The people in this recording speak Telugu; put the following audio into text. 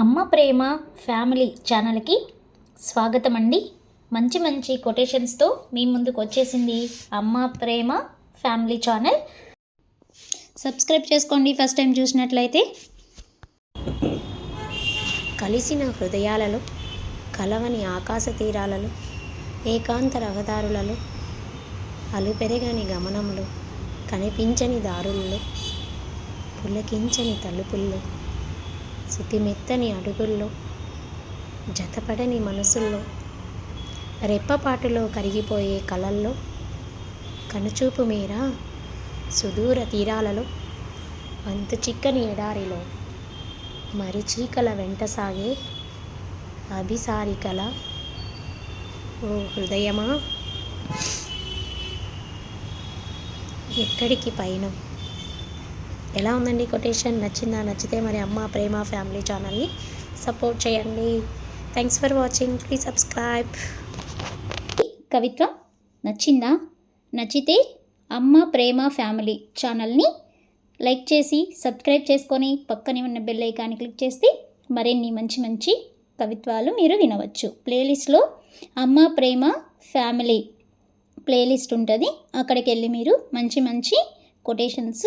అమ్మ ప్రేమ ఫ్యామిలీ ఛానల్కి స్వాగతం అండి మంచి మంచి కొటేషన్స్తో మీ ముందుకు వచ్చేసింది Amma Prema family channel. Subscribe చేసుకోండి ఫస్ట్ టైం చూసినట్లయితే. కలిసిన హృదయాలలో కలవని ఆకాశ తీరాలలో ఏకాంత రహదారులలో అలుపెరగని గమనంలో కనిపించని దారుల్లో పులకించని తలుపుల్లో శుతిమెత్తని అడుగుల్లో జతపడని మనసుల్లో రెప్పపాటులో కరిగిపోయే కలల్లో కనుచూపు మేర సుదూర తీరాలలో అంతు చిక్కని ఎడారిలో మరిచీకల వెంట సాగే అభిసారికల ఓ హృదయమా? ఎక్కడికి పైన? ఎలా ఉందండి కొటేషన్? నచ్చిందా? నచ్చితే మరి అమ్మ ప్రేమ ఫ్యామిలీ ఛానల్ని సపోర్ట్ చేయండి. Thanks for watching please subscribe కవిత్వ నచ్చిందా? నచ్చితే అమ్మ ప్రేమ ఫ్యామిలీ ఛానల్ని లైక్ చేసి సబ్స్క్రైబ్ చేసుకొని పక్కనే ఉన్న బెల్ ఐకాన్ని క్లిక్ చేస్తే మరిన్ని మంచి మంచి కవిత్వాలు మీరు వినవచ్చు. ప్లేలిస్ట్లో అమ్మ ప్రేమ ఫ్యామిలీ ప్లేలిస్ట్ ఉంటుంది. అక్కడికి వెళ్ళి మీరు మంచి మంచి కొటేషన్స్